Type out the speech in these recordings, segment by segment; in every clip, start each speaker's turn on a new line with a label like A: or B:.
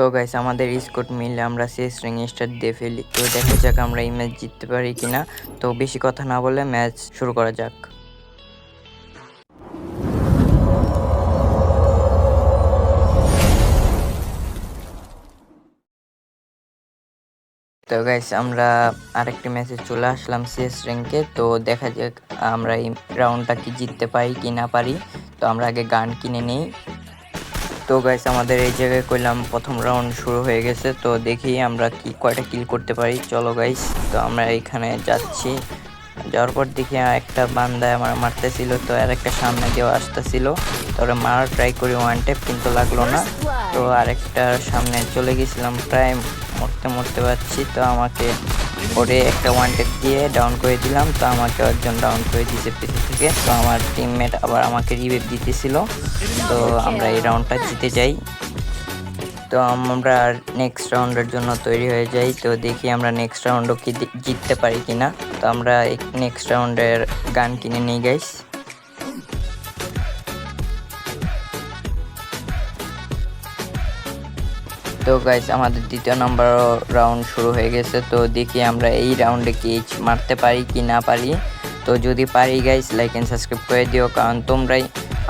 A: So guys আমাদের skate মিলে আমরা শেষ রিং স্টার্ট দিয়ে ফেলি। তো দেখা যাক আমরা এই ম্যাচ জিততে পারি কিনা। তো বেশি কথা না বলে ম্যাচ শুরু করা যাক। তো গাইস আমরা আরেকটি ম্যাচে চলে আসলাম সিএস র্যাঙ্কে তো দেখা যাক আমরা এই রাউন্ডটা কি জিততে পারি কি না পারি। তো আমরা আগে গান কিনে নিই। তো গাইস আমাদের এই জায়গায় কইলাম প্রথম রাউন্ড শুরু হয়ে গেছে, তো দেখি আমরা কি কয়টা কিল করতে পারি। চলো গাইস তো আমরা এখানে যাচ্ছি। যাওয়ার পর দেখি একটা বান্দায় আমার মারতেছিল, তো আর একটা সামনে দিয়েও আসতেছিল। তারপরে মারার ট্রাই করি ওয়ান টেপ কিন্তু লাগল না। তো আরেকটার সামনে চলে গেছিলাম, প্রায় মরতে মরতে পারছি, তো আমাকে ওরে একটা ওয়ান দিয়ে ডাউন করে দিলাম, তো আমাকে একজন ডাউন করে দিয়েছে পিছু থেকে। তো আমার টিমমেট আবার আমাকে রিভেট দিতেছিল। তো আমরা এই রাউন্ডটা জিতে যাই। তো আমরা নেক্সট রাউন্ডের জন্য তৈরি হয়ে যাই। তো দেখি আমরা নেক্সট রাউন্ডও কি জিততে পারি কিনা। তো আমরা নেক্সট রাউন্ডের গান কিনে নিই গাইস তো গাইস আমাদের দ্বিতীয় নাম্বার রাউন্ড শুরু হয়ে গেছে। তো দেখি আমরা এই রাউন্ডে কি মারতে পারি কি না পারি। তো যদি পারি গাইস লাইক এন্ড সাবস্ক্রাইব করে দিও, কারণ তোমরাই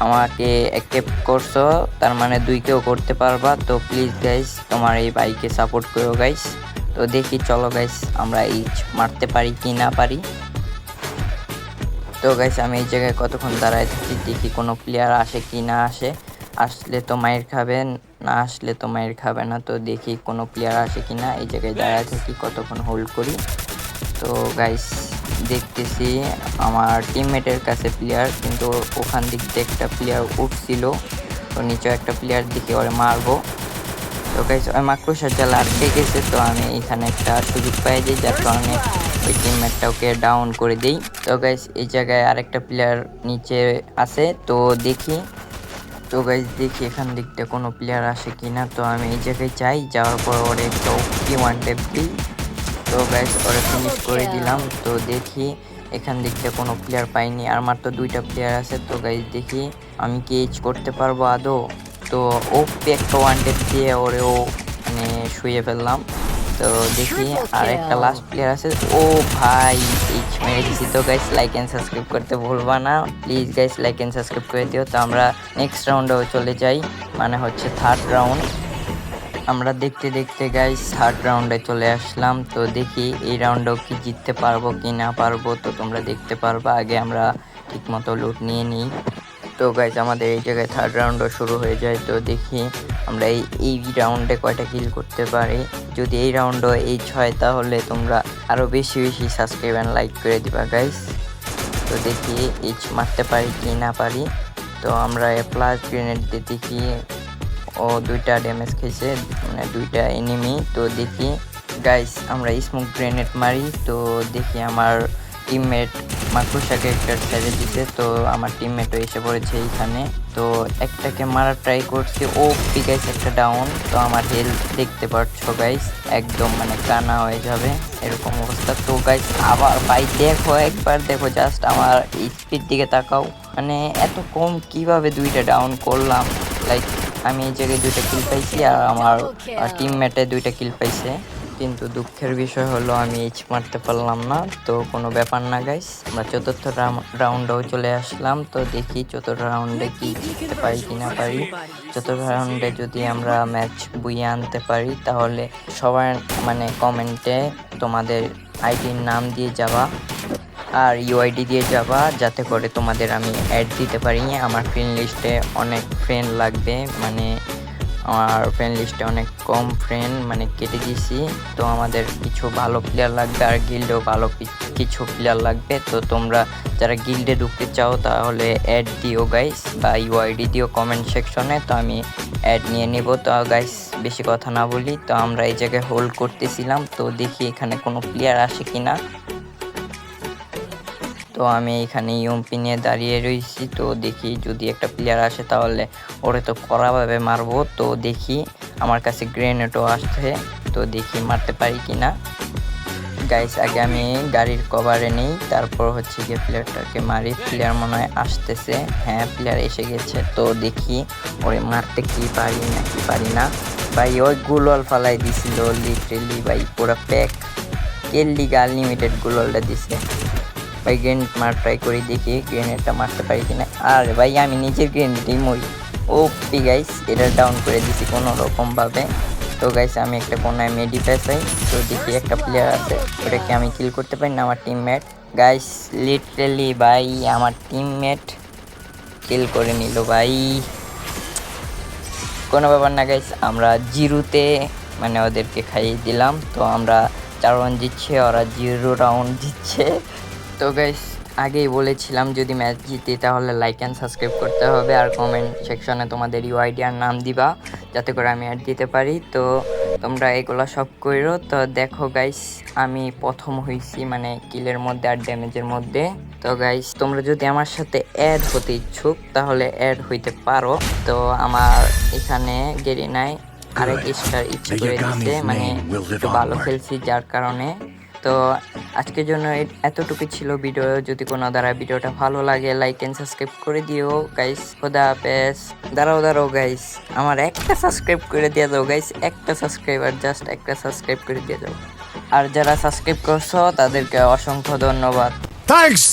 A: আমাকে অ্যাকসেপ্ট করছ, তার মানে দুই কেউ করতে পারবা। তো প্লিজ গাইস তোমার এই বাইকে সাপোর্ট করো গাইস তো দেখি, চলো গাইস আমরা এই মারতে পারি কি না পারি। তো গাইস আমি এই জায়গায় কতক্ষণ দাঁড়ায় থাকি দেখি কোনো প্লেয়ার আসে কি না আসে। আসলে তো মায়ের খাবে, না আসলে তো মায়ের খাবে না। তো দেখি কোনো প্লেয়ার আসে কি না এই জায়গায় দাঁড়ায় থাকি, কতক্ষণ হোল্ড করি। তো গাইস দেখতেছি আমার টিমমেটের কাছে প্লেয়ার কিন্তু ওখান দিক দিয়ে একটা প্লেয়ার উঠছিল। তো নিচেও একটা প্লেয়ার দিকে ওরে মারবো। তো গাইস ওই মাকড়সার জাল আটকে গেছে, তো আমি এখানে একটা সুযোগ পাই যাই যার কারণে ওই টিমমেটটা ওকে ডাউন করে দিই। তো গাইস এই জায়গায় আরেকটা প্লেয়ার নিচে আছে, তো দেখি তো গাইস দেখি এখান দিক দিয়ে কোনো প্লেয়ার আসে কিনা। তো আমি এই জায়গায় চাই যাওয়ার পর ওরে একটা ওপি ওয়ান টেপ দিই। তো গাইস ওরে ফিনিশ করে দিলাম। তো দেখি এখান দিক দিয়ে কোনো প্লেয়ার পাইনি। আর মাত্র দুইটা প্লেয়ার আছে। তো গাইস দেখি আমি কি এইচ করতে পারব আদৌ? তো ও একটা ওয়ান টেপ দিয়ে ওরে ও মানে শুয়ে ফেললাম। তো দেখি আর একটা লাস্ট প্লেয়ার আছে। ও ভাই এইচ মেরে দিছি তো গাইস লাইক এন্ড সাবস্ক্রাইব করতে ভুলবা না। Please guys like and subscribe করে দিও। তো আমরা নেক্সট রাউন্ডেও চলে যাই মানে হচ্ছে থার্ড রাউন্ড আমরা দেখতে দেখতে গাইস থার্ড রাউন্ডে চলে আসলাম। তো দেখি এই রাউন্ডেও কি জিততে পারব কি না পারব। তো তোমরা দেখতে পারবা আগে আমরা ঠিকমতো লুট নিয়ে নিই। তো গাইস আমাদের এই জায়গায় থার্ড রাউন্ডও শুরু হয়ে যায়। তো দেখি আমরা এই এই রাউন্ডে কয়টা কিল করতে পারি। যদি এই রাউন্ডও এই ছয়, তাহলে তোমরা আরও বেশি বেশি সাবস্ক্রাইব অ্যান্ড লাইক করে দিবা গাইস তো দেখি এইচ মারতে পারি কি না পারি। তো আমরা প্লাস গ্রেনেড দিয়ে দেখি, ও দুইটা ড্যামেজ খেয়েছে মানে দুইটা এনিমি তো দেখি গাইস আমরা স্মোক গ্রেনেড মারি। তো দেখি আমার টিমমেট মাকড়সাকে একটা ছেড়ে দিছে তো আমার টিমমেটও এসে পড়েছে এইখানে। তো একটাকে মারার ট্রাই করছি ও গাইস একটা ডাউন তো আমার হেলথ দেখতে পাচ্ছ গাইস একদম মানে কানা হয়ে যাবে এরকম অবস্থা। তো গাইস আবার ভাই দেখো একবার দেখো জাস্ট আমার স্পিড দিকে তাকাও। মানে এত কম কীভাবে দুইটা ডাউন করলাম? লাইক আমি এই জায়গায় দুইটা কিল পাইছি আর আমার টিমমেটে দুইটা কিল পাইছে। কিন্তু দুঃখের বিষয় হলো আমি এইচ মারতে পারলাম না, তো কোনো ব্যাপার না গাইস আমরা চতুর্থ রাউন্ডেও চলে আসলাম, তো দেখি চতুর্থ রাউন্ডে কি জিততে পারি কি না পারি। চতুর্থ রাউন্ডে যদি আমরা ম্যাচ বুইয়ে আনতে পারি, তাহলে সবার মানে কমেন্টে তোমাদের আইডির নাম দিয়ে যাবা আর ইউআইডি দিয়ে যাবা, যাতে করে তোমাদের আমি অ্যাড দিতে পারি। আমার ফ্রেন্ড লিস্টে অনেক ফ্রেন্ড লাগবে মানে আমার ফ্রেন্ড লিস্টে অনেক কম ফ্রেন্ড মানে কেটে দিয়েছি। তো আমাদের কিছু ভালো প্লেয়ার লাগবে আর গিল্ডেও ভালো কিছু প্লেয়ার লাগবে। তো তোমরা যারা গিল্ডে ঢুকতে চাও তাহলে অ্যাড দিও গাইস বা ইউআইডি দিও কমেন্ট সেকশনে তো আমি অ্যাড নিয়ে নেব। তো গাইস বেশি কথা না বলি। তো আমরা এই জায়গায় হোল্ড করতেছিলাম। তো দেখি এখানে কোনো প্লেয়ার আসে কিনা। তো আমি এখানে ইউমপি নিয়ে দাঁড়িয়ে রয়েছি তো দেখি যদি একটা প্লেয়ার আসে তাহলে ওরে তো কড়াভাবে মারবো। তো দেখি আমার কাছে গ্রেনেডও আসছে। তো দেখি মারতে পারি কি না গাইস আগে আমি গাড়ির কভারে নেই। তারপর হচ্ছে গিয়ে প্লেয়ারটাকে মারি। প্লেয়ার মনে হয় আসতেছে। হ্যাঁ প্লেয়ার এসে গেছে। তো দেখি ওরে মারতে কি পারি না, কি পারি না। ভাই, ওই গুলল ফালাই দিছিল। লিটারেলি ভাই, পুরো প্যাক কেল্লি আনলিমিটেড গুললটা দিছে। ভাই গ্রেনেড মার ট্রাই করি, দেখি গ্রেনেডটা মারতে পারি কিনা। আর ভাই, আমি নিজের গ্রেনেডেই মরি ও পি গাইস এটা ডাউন করে দিছি কোনো রকম ভাবে তো গাইস আমি একটা কোনায় মেডি পেসাই তো, দেখি একটা প্লেয়ার আছে, ওটাকে আমি কিল করতে পারি না, আমার টিমমেট গাইস লিটারেলি ভাই, আমার টিমমেট কিল করে নিল, ভাই। কোনো ব্যাপার না গাইস আমরা জিরোতে মানে ওদেরকে খাইয়ে দিলাম। তো, আমরা চার রাউন্ড জিতছে, ওরা জিরো রাউন্ড জিতছে। তো গাইস আগেই বলেছিলাম যদি ম্যাচ জিতি তাহলে লাইক অ্যান্ড সাবস্ক্রাইব করতে হবে আর কমেন্ট সেকশনে তোমাদের ইউআইডি আর নাম দিবা যাতে করে আমি অ্যাড দিতে পারি। তো তোমরা এগুলো সব করো। তো দেখো গাইস আমি প্রথম হয়েছি মানে কিলের মধ্যে আর ড্যামেজের মধ্যে। তো গাইস তোমরা যদি আমার সাথে অ্যাড হতে ইচ্ছুক তাহলে অ্যাড হইতে পারো। তো আমার এখানে গেরি নাই আরেক স্টার ইচ্ছে করে দিতে মানে ভালো খেলছি যার কারণে। তো আজকের জন্য এতটুকু ছিল ভিডিও। যদি কোনো দ্বারা ভিডিওটা ভালো লাগে লাইক এন্ড সাবস্ক্রাইব করে দিও গাইস খোদা হাফেজ। দাঁড়াও দাঁড়াও গাইস আমার একটা সাবস্ক্রাইব করে দিয়ে দাও গাইস একটা সাবস্ক্রাইবার জাস্ট একটা সাবস্ক্রাইব করে দিয়ে দাও। আর যারা সাবস্ক্রাইব করছ, তাদেরকে অসংখ্য ধন্যবাদ।
B: Thanks!